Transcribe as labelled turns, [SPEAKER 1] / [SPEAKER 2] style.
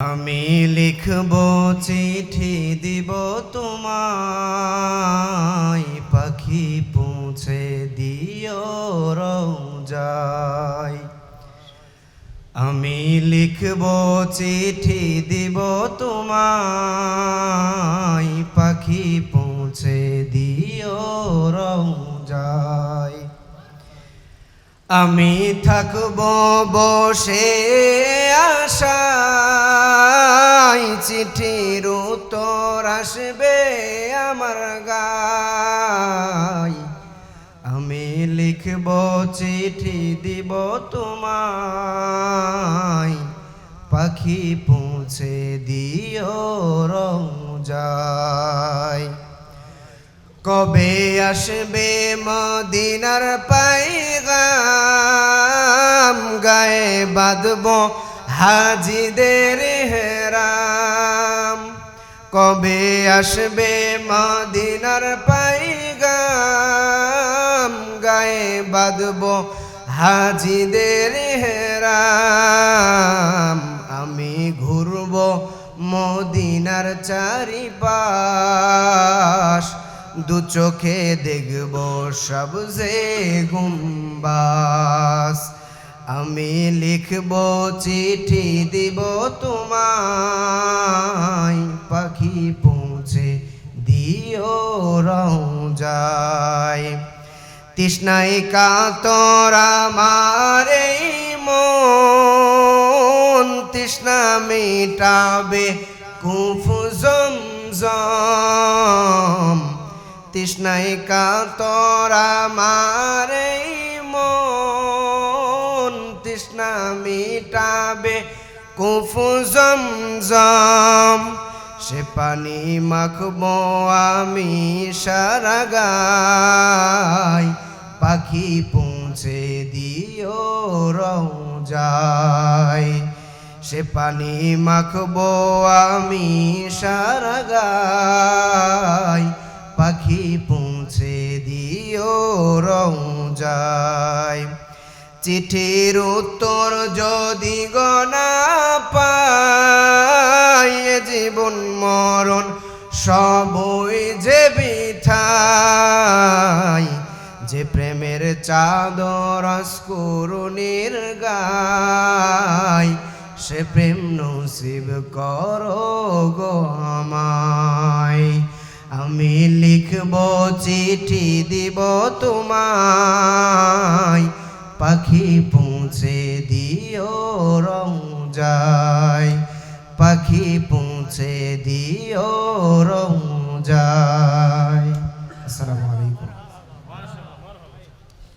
[SPEAKER 1] আমি লিখব চিঠি দিব তোমায়, পাখি পৌঁছে দিও রোজায়। আমি লিখব চিঠি দিব তোমায়, পাখি পৌঁছে দিও রোজায়। আমি থাকব বসে আশায় চিঠির উত্তর আসবে আমার গায়। আমি লিখব চিঠি দিব তোমায়। পাখি পৌঁছে দিও রোজায়। কবে আসবে মদিনার পাইগাম? গায়ে বাঁধব হাজিদের হেরাম। কবে আসবে মদিনার পাইগাম? গায়ে বাঁধব হাজিদের হেরাম। আমি ঘুরব মদিনার চারিপাশ। দু চোখে দেখব সবজে গুম্বাস আমি লিখব চিঠি দিব তোমায়। পাখি পৌঁছে দিও রোজায় তৃষ্ণাই কাতর এই মন। তৃষ্ণা মেটাবে কুফু জম তৃষ্ণাই কাতর আমার মেটাবে কুফু জমজম, সে পানি মাখবো আমি সারা পাখি পৌঁছে দিও রোজায় সে পানি মাখবো আমি সারা গায় পাখি পৌঁছে দিও রোজায় চিঠির উত্তর যদি গনা পায় জীবন মরণ সবই যে বিঠাই যে প্রেমের চাদর স্কুরুনির গায় সে প্রেম নসিব করো গো আমায়। আমি লিখব চিঠি দিব তোমায়। পাখি পৌঁছে দিও রং যায়। পাখি পৌঁছে দিও রোজায়